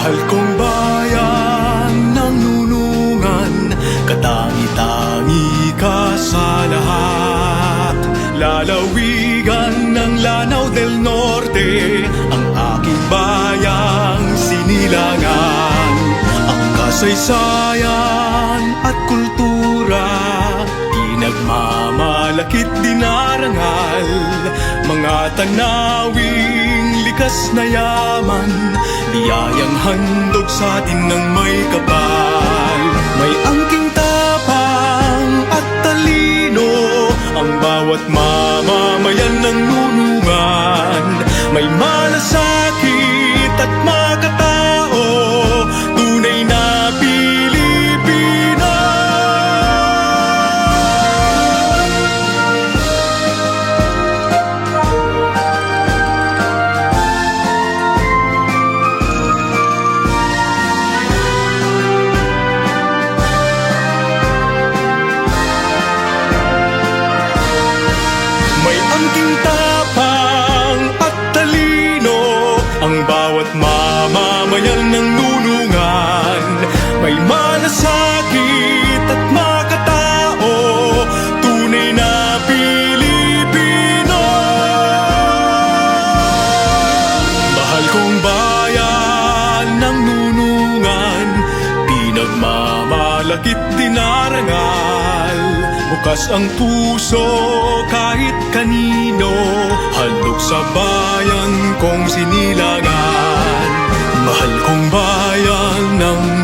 Mahal kong bayan, nanunungan Katangi-tangi ka sa lahat. Lalawigan ng Lanao del Norte Ang aking bayang sinilangan. Ang kasaysayan at kultura dinagmamalakit dinarangal Mga tanawin likas na yaman Biyayang handog sa atin ng may kapal. May angking tapang at talino Ang bawat mamamayan ng nunungan. May malasakit at makatao Pinagmamalakit dinarangal Bukas ang puso kahit kanino. Handog sa bayan kong sinilangan Mahal kong bayan ng